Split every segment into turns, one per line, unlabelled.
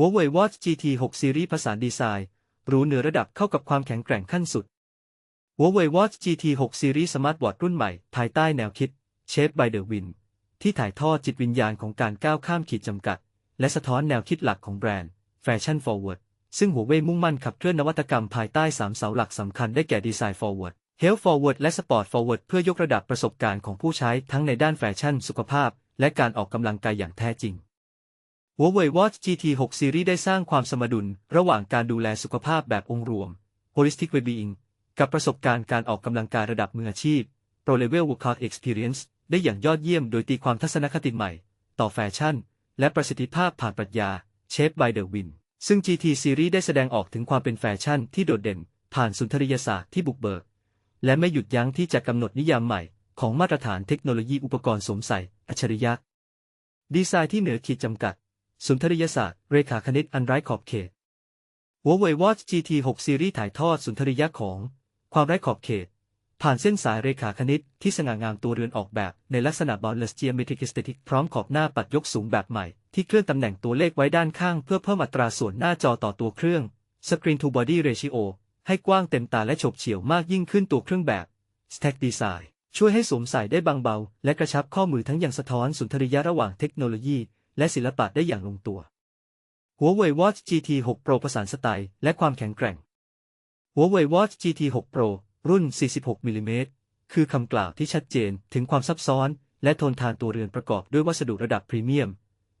Huawei Watch GT 6 Series ผสานดีไซน์หรูเหนือระดับเข้ากับความแข็งแกร่งขั้นสุด Huawei Watch GT 6 Series สมาร์ทวอทรุ่นใหม่ ภายใต้แนวคิด Shape by the Wind ที่ถ่ายทอดจิตวิญญาณของการก้าวข้ามขีดจำกัด และสะท้อนแนวคิดหลักของแบรนด์ Fashion Forward ซึ่ง Huawei มุ่งมั่นขับเคลื่อนนวัตกรรมภายใต้ 3 เสาหลักสำคัญได้แก่ Design Forward Health Forward และ Sport Forward เพื่อยกระดับประสบการณ์ของผู้ใช้ทั้งในด้านแฟชั่นสุขภาพ และการออกกำลังกายอย่างแท้จริง Huawei Watch GT 6 Series ได้สร้างความสมดุล ระหว่างการดูแลสุขภาพแบบองค์รวม Holistic Wellbeing กับประสบการณ์การออกกำลังกายระดับมืออาชีพ Pro Level Workout Experience ได้อย่างยอดเยี่ยมโดยตีความทัศนคติใหม่ ต่อแฟชั่น และประสิทธิภาพผ่านปรัชญา Shape by the Wind ซึ่ง GT Series ได้แสดงออกถึงความเป็นแฟชั่นที่โดดเด่น ผ่านสุนทรียศาสตร์ที่บุกเบิก และไม่หยุดยั้งที่จะกำหนดนิยามใหม่ ของมาตรฐานเทคโนโลยีอุปกรณ์สวมใส่ อัจฉริยะ ดีไซน์ที่เหนือขีดจำกัด สุนทรียศาสตร์ เรขาคณิตอันไร้ขอบเขต Huawei Watch GT 6 Series ถ่ายทอดสุนทรียะของ ความไร้ขอบเขต ผ่านเส้นสายเรขาคณิตที่สง่างามตัวเรือนออกแบบ ในลักษณะ boundless geometric aesthetic พร้อมขอบหน้าปัดยกสูงแบบใหม่ ที่เคลื่อนตำแหน่งตัวเลขไว้ด้านข้าง เพื่อเพิ่มอัตราส่วนหน้าจอต่อตัวเครื่อง Screen to Body Ratio ให้กว้างเต็มตาและฉบเฉี่ยวมากยิ่งขึ้นตัวเครื่องแบบ Stack Design ช่วยให้สวมใส่ได้บางเบา และกระชับข้อมือทั้งยังสะท้อนสุนทรียะระหว่างเทคโนโลยี และศิลปะได้อย่างลงตัว Huawei Watch GT 6 Pro ประสานสไตล์และความแข็งแกร่ง Huawei Watch GT 6 Pro รุ่น 46มิลลิเมตรคือคำกล่าวที่ชัดเจนถึงความซับซ้อน และทนทานตัวเรือนประกอบด้วยวัสดุระดับพรีเมียม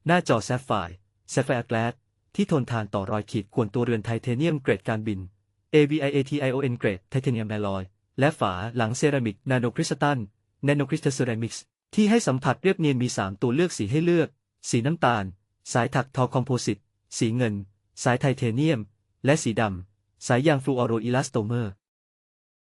หน้าจอแซฟไฟร์แซฟไฟร์แกลสที่ทนทานต่อรอยขีดข่วนตัวเรือนไทเทเนียมเกรดการบิน AVIATION เกรดไทเทเนียมแอลลอยและฝาหลังเซรามิกนาโนคริสตัลนาโนคริสตัลเซรามิกส์ที่ให้สัมผัสเรียบเนียนมี 3 ตัวเลือกสีให้เลือก สีน้ำตาล สายถักทอคอมโพสิต สีเงิน สายไทเทเนียม และสีดำ สายยางฟลูออโรอิลาสโตเมอร์